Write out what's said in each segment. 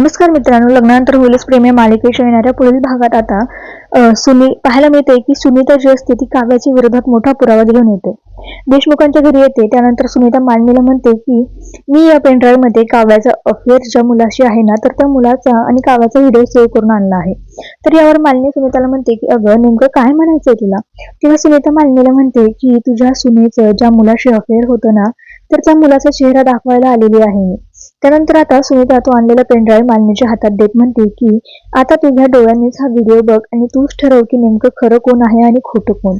नमस्कार मित्रांनो लग्नानंतर होईलच प्रेम या मालिकेच्या येणाऱ्या पुढील भागात आता सुनी पाहायला मिळते की सुनीता जी असते ती काव्याच्या विरोधात मोठा पुरावा घेऊन येते. देशमुखांच्या घरी येते त्यानंतर सुनीता मालनीला म्हणते की मी या पेनड्राईव्हमध्ये काव्याचा अफेअर ज्या मुलाशी आहे ना तर त्या मुलाचा आणि काव्याचा व्हिडिओ सेव्ह करून आणला आहे. तर यावर मालिनी सुनीताला म्हणते की अगं नेमकं काय म्हणायचंय तुला? तेव्हा सुनीता मालिनीला म्हणते की तुझ्या सुनेचं ज्या मुलाशी अफेअर होतं ना तर त्या मुलाचा चेहरा दाखवायला आलेली आहे मी. त्यानंतर आता सुनीता तो आणलेला पेनड्राईव्ह मालिनीच्या हातात देत म्हणते की आता तुझ्या डोळ्यांनीच हा व्हिडिओ बघ आणि तूच ठरव की नेमकं खरं कोण आहे आणि खोटं कोण.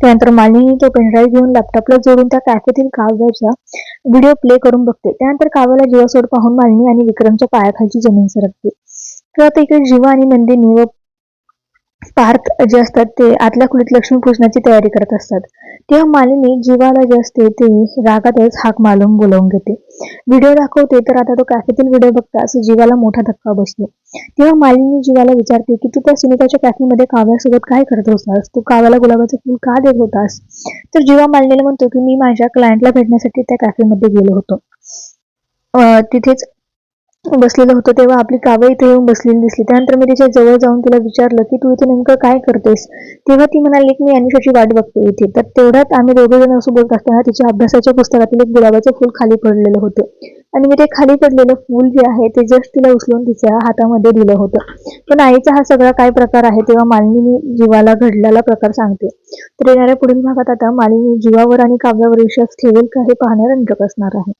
त्यानंतर मालिनी तो पेनड्राईव्ह घेऊन लॅपटॉपला जोडून त्या कॅफेतील काव्याचा व्हिडिओ प्ले करून बघते. त्यानंतर काव्याला जीवासोड पाहून मालिनी आणि विक्रमच्या पायाखालची जमीन सरकते. तर आता इकडे जीवा आणि नंदिनी व पार्थ जे असतात ते आतल्या खोलीत लक्ष्मीपूजनाची तयारी करत असतात. तेव्हा मालिनी जीवाला जे असते ते रागातच हाक मालून बोलावून घेते. व्हिडिओ दाखवते तर आता तो कॅफेतील व्हिडिओ बघताच जीवाला मोठा धक्का बसतो. तेव्हा मालिनी जीवाला विचारते की तू त्या सुनीताच्या कॅफेमध्ये काव्यासोबत काय करत होतास? तू काव्याला गुलाबाचं फुल का देत होतास? तर जीवा मालिनीला म्हणतो की मी माझ्या क्लायंटला भेटण्यासाठी त्या कॅफेमध्ये गेलो होतो. अं, तिथेच बसलेलं होतं तेव्हा आपली काव्य इथे येऊन बसलेली दिसली. त्यानंतर मी तिच्या जवळ जाऊन तिला विचारलं की तू इथे नेमकं काय करतेस तेव्हा ती म्हणाली की मी अनिशाची वाट बघते इथे. तर तेवढ्यात आम्ही दोघे जण असं बोलत असताना तिच्या अभ्यासाच्या पुस्तकातील एक गुलाबाचं फूल खाली पडलेलं होतं. आणि मी ते खाली पडलेलं फूल जे आहे ते जस्ट तिला उचलून तिच्या हातामध्ये दिलं होतं. पण आईचा हा सगळा काय प्रकार आहे तेव्हा मालिनी जीवाला घडलेला प्रकार सांगते. तर येणाऱ्या पुढील भागात आता मालिनी जीवावर आणि काव्यावर विश्वास ठेवेल का हे पाहणं रंजक असणार आहे.